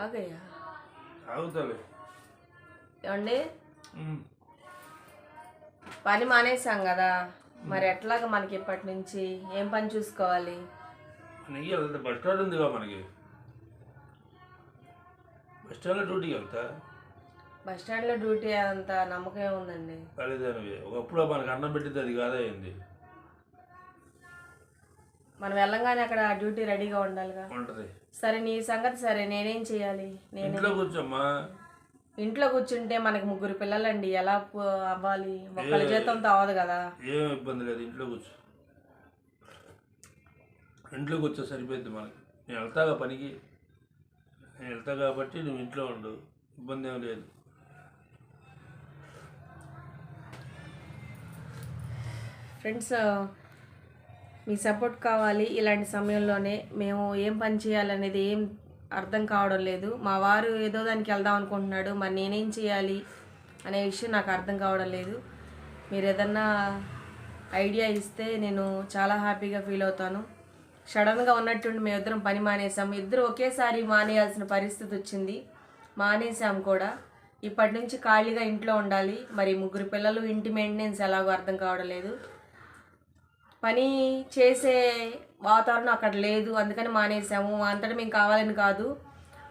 ఆగయ్యా ఆగుతాలే ఏమండి. పని మానేసాం కదా మరి ఎట్లాగా మనకి ఇప్పటి నుంచి ఏం పని చూసుకోవాలి వెళ్తా బస్ స్టాండ్ ఉందిగా మనకి బస్ స్టాండ్లో డ్యూటీకి వెళ్తా బస్ స్టాండ్లో డ్యూటీ అంత నమ్మకం ఏముందండి ఖరీదైనవి ఒకప్పుడు మనకి అన్నం పెట్టింది అది కాదా అయింది మనం వెళ్ళంగానే అక్కడ డ్యూటీ రెడీగా ఉండాలిగా. ఉంటుంది. సరే నీ సంగతి సరే నేనేం చేయాలి? నేను ఇంట్లో కూర్చోమ్మా. ఇంట్లో కూర్చుంటే మనకి ముగ్గురు పిల్లలండి ఎలా పో- అవ్వాలి? ఒక్కళ్ళ జీతంతో అవ్వదు కదా. ఏం ఇబ్బంది లేదు ఇంట్లో కూర్చో. ఇంట్లో కూర్చో సరిపోద్ది మనకి. నేను వెళ్తాగా పనికి. నేను వెళ్తా కాబట్టి నువ్వు ఇంట్లో ఉండు. ఇబ్బంది ఏం లేదు. ఫ్రెండ్స్ మీ సపోర్ట్ కావాలి ఇలాంటి సమయంలోనే మేము ఏం పని చేయాలనేది ఏం అర్థం కావడం లేదు. మా వారు ఏదో దానికి వెళ్దాం అనుకుంటున్నాడు మరి నేనేం చేయాలి అనే విషయం నాకు అర్థం కావడం లేదు. మీరు ఏదన్నా ఐడియా ఇస్తే నేను చాలా హ్యాపీగా ఫీల్ అవుతాను. సడన్గా ఉన్నట్టుండి మేము ఇద్దరం పని మానేసాం ఇద్దరు ఒకేసారి మానేయాల్సిన పరిస్థితి వచ్చింది. మానేసాం కూడా. ఇప్పటి నుంచి ఖాళీగా ఇంట్లో ఉండాలి. మరి ముగ్గురు పిల్లలు ఇంటి మెయింటెనెన్స్ ఎలాగో అర్థం కావడం లేదు. పని చేసే వాతావరణం అక్కడ లేదు. అందుకని మానేసాము. అంతటా మేము కావాలని కాదు.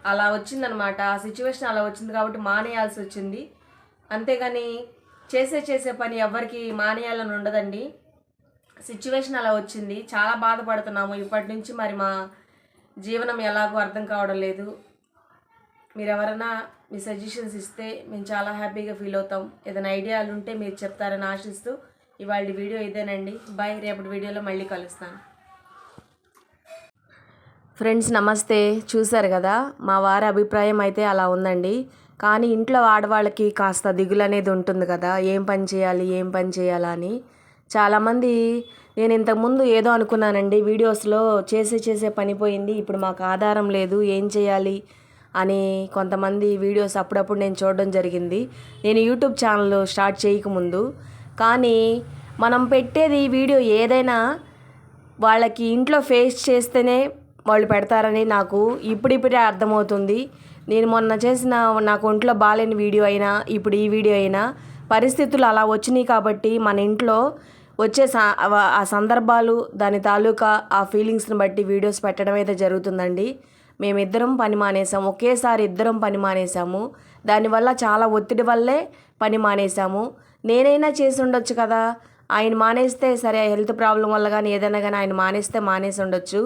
అలా వచ్చిందనమాట. ఆ సిచ్యువేషన్ అలా వచ్చింది కాబట్టి మానేయాల్సి వచ్చింది. అంతేగాని చేసే చేసే పని ఎవ్వరికి మానేయాలని ఉండదండి. సిచ్యువేషన్ అలా వచ్చింది. చాలా బాధపడుతున్నాము. ఇప్పటి నుంచి మరి మా జీవనం ఎలాగో అర్థం కావడం లేదు. మీరు ఎవరైనా మీ సజెషన్స్ ఇస్తే మేము చాలా హ్యాపీగా ఫీల్ అవుతాం. ఏదైనా ఐడియాలు ఉంటే మీరు చెప్తారని ఆశిస్తూ ఇవాళ వీడియో ఇదేనండి. బాయ్ రేపటి వీడియోలో మళ్ళీ కలుస్తాను. ఫ్రెండ్స్ నమస్తే. చూశారు కదా మా వారి అభిప్రాయం అయితే అలా ఉందండి. కానీ ఇంట్లో ఆడవాళ్ళకి కాస్త దిగులు అనేది ఉంటుంది కదా ఏం పని చేయాలి ఏం పని చేయాలా అని. చాలామంది నేను ఇంతకుముందు ఏదో అనుకున్నానండి వీడియోస్లో చేసే చేసే పని పోయింది ఇప్పుడు మాకు ఆధారం లేదు ఏం చేయాలి అని కొంతమంది వీడియోస్ అప్పుడప్పుడు నేను చూడడం జరిగింది. నేను యూట్యూబ్ ఛానల్ స్టార్ట్ చేయకముందు కానీ మనం పెట్టేది వీడియో ఏదైనా వాళ్ళకి ఇంట్లో ఫేస్ చేస్తేనే వాళ్ళు పెడతారని నాకు ఇప్పుడిప్పుడే అర్థమవుతుంది. నేను మొన్న చేసిన నాకు ఒంట్లో బాగాలేని వీడియో అయినా ఇప్పుడు ఈ వీడియో అయినా పరిస్థితులు అలా వచ్చినాయి కాబట్టి మన ఇంట్లో వచ్చే ఆ సందర్భాలు దాని తాలూకా ఆ ఫీలింగ్స్ని బట్టి వీడియోస్ పెట్టడం అయితే జరుగుతుందండి. మేమిద్దరం పని మానేసాము. ఒకేసారి ఇద్దరం పని మానేసాము. దానివల్ల చాలా ఒత్తిడి వల్లే పని మానేసాము. నేనైనా చేసి ఉండొచ్చు కదా. ఆయన మానేస్తే సరే హెల్త్ ప్రాబ్లం వల్ల కానీ ఏదైనా కానీ ఆయన మానేస్తే మానేసి ఉండొచ్చు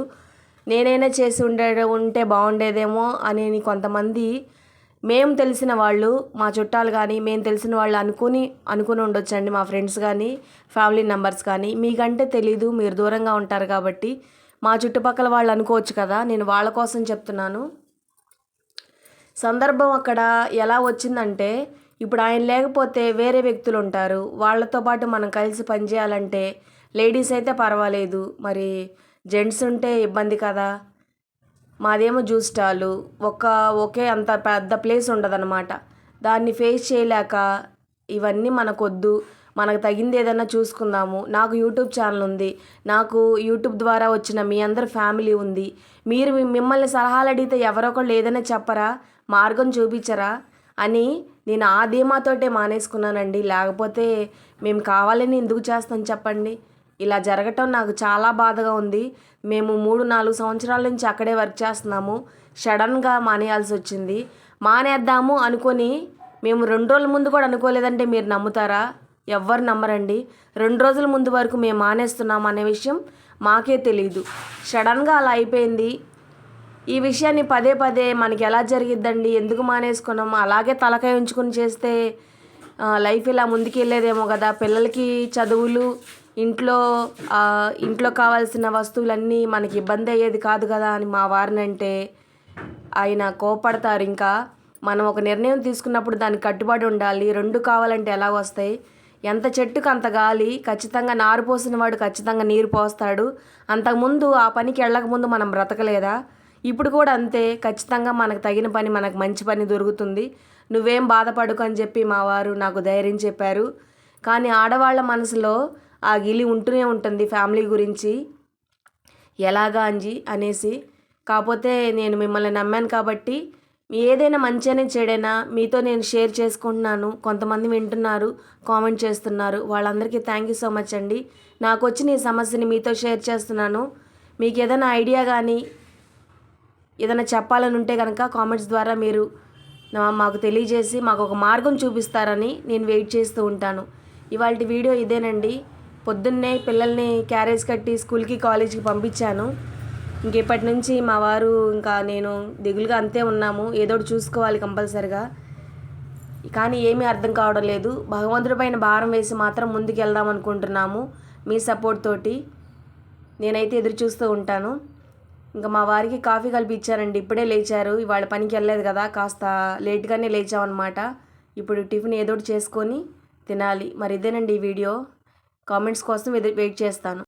నేనైనా చేసి ఉండే ఉంటే బాగుండేదేమో అని కొంతమంది మేము తెలిసిన వాళ్ళు మా చుట్టాలు కానీ మేము తెలిసిన వాళ్ళు అనుకుని అనుకుని ఉండొచ్చండి మా ఫ్రెండ్స్ కానీ ఫ్యామిలీ మెంబర్స్ కానీ మీకంటే తెలీదు మీరు దూరంగా ఉంటారు కాబట్టి. మా చుట్టుపక్కల వాళ్ళు అనుకోవచ్చు కదా నేను వాళ్ళ కోసం చెప్తున్నాను. సందర్భం అక్కడ ఎలా వచ్చిందంటే ఇప్పుడు ఆయన లేకపోతే వేరే వ్యక్తులు ఉంటారు. వాళ్ళతో పాటు మనం కలిసి పనిచేయాలంటే లేడీస్ అయితే పర్వాలేదు. మరి జెంట్స్ ఉంటే ఇబ్బంది కదా. మాదేమో జ్యూస్ స్టాలు. ఒక ఒకే అంత పెద్ద ప్లేస్ ఉండదన్నమాట. దాన్ని ఫేస్ చేయలేక ఇవన్నీ మనకొద్దు. మనకు తగింది ఏదైనా చూసుకుందాము. నాకు యూట్యూబ్ ఛానల్ ఉంది. నాకు యూట్యూబ్ ద్వారా వచ్చిన మీ అందరి ఫ్యామిలీ ఉంది. మీరు మిమ్మల్ని సలహాలు అడిగితే ఎవరొకళ్ళు ఏదైనా చెప్పరా? మార్గం చూపించరా? అని నేను ఆ ధీమాతోటే మానేసుకున్నానండి. లేకపోతే మేము కావాలని ఎందుకు చేస్తాం చెప్పండి. ఇలా జరగటం నాకు చాలా బాధగా ఉంది. మేము మూడు నాలుగు సంవత్సరాల నుంచి అక్కడే వర్క్ చేస్తున్నాము. సడన్గా మానేయాల్సి వచ్చింది. మానేద్దాము అనుకొని మేము రెండు రోజుల ముందు కూడా అనుకోలేదంటే మీరు నమ్ముతారా? ఎవ్వరు నమ్మరండి. రెండు రోజుల ముందు వరకు మేము మానేస్తున్నాం అనే విషయం మాకే తెలియదు సడన్గా అలా అయిపోయింది. ఈ విషయాన్ని పదే పదే మనకి ఎలా జరిగిద్దండి ఎందుకు మానేసుకున్నాం అలాగే తలకాయ ఉంచుకుని చేస్తే లైఫ్ ఇలా ముందుకెళ్ళేదేమో కదా. పిల్లలకి చదువులు ఇంట్లో ఇంట్లో కావాల్సిన వస్తువులన్నీ మనకి ఇబ్బంది అయ్యేది కాదు కదా అని మా వారిని అంటే ఆయన కోపడతారు ఇంకా మనం ఒక నిర్ణయం తీసుకున్నప్పుడు దానికి కట్టుబడి ఉండాలి. రెండు కావాలంటే ఎలా వస్తాయి? ఎంత చెట్టుకు అంత గాలి ఖచ్చితంగా నారు పోసిన వాడు ఖచ్చితంగా నీరు పోస్తాడు. అంతకుముందు ఆ పనికి వెళ్ళకముందు మనం బ్రతకలేదా? ఇప్పుడు కూడా అంతే. ఖచ్చితంగా మనకు తగిన పని మనకు మంచి పని దొరుకుతుంది. నువ్వేం బాధపడుకు అని చెప్పి మా వారు నాకు ధైర్యం చెప్పారు. కానీ ఆడవాళ్ళ మనసులో ఆ గిలి ఉంటూనే ఉంటుంది ఫ్యామిలీ గురించి. ఎలాగా అంజి? అనేసి. కాకపోతే నేను మిమ్మల్ని నమ్మాను కాబట్టి ఏదైనా మంచిగానే చెడైనా మీతో నేను షేర్ చేసుకుంటున్నాను. కొంతమంది వింటున్నారు కామెంట్ చేస్తున్నారు. వాళ్ళందరికీ థ్యాంక్ యూ సో మచ్ అండి. నాకు వచ్చిన ఈ సమస్యని మీతో షేర్ చేస్తున్నాను. మీకు ఏదైనా ఐడియా కానీ ఏదైనా చెప్పాలని ఉంటే కనుక కామెంట్స్ ద్వారా మీరు మాకు తెలియజేసి మాకు ఒక మార్గం చూపిస్తారని నేను వెయిట్ చేస్తూ ఉంటాను. ఇవాళ వీడియో ఇదేనండి. పొద్దున్నే పిల్లల్ని క్యారేజ్ కట్టి స్కూల్కి కాలేజీకి పంపించాను. ఇంకెప్పటి నుంచి మా వారు ఇంకా నేను దిగులుగా అంతే ఉన్నాము. ఏదో ఒకటి చూసుకోవాలి కంపల్సరిగా. కానీ ఏమీ అర్థం కావడం లేదు. భగవంతుడి పైన భారం వేసి మాత్రం ముందుకు వెళ్దాం అనుకుంటున్నాము మీ సపోర్ట్ తోటి. నేనైతే ఎదురు చూస్తూ ఉంటాను. ఇంకా మా వారికి కాఫీ కలిపిచ్చానండి ఇప్పుడే లేచారు. ఇవాళ పనికి వెళ్ళలేదు కదా. కాస్త లేట్గానే లేచామన్నమాట. ఇప్పుడు టిఫిన్ ఏదో ఒకటి చేసుకొని తినాలి. మరి ఇదేనండి ఈ వీడియో. కామెంట్స్ కోసం ఎదురు వెయిట్ చేస్తాను.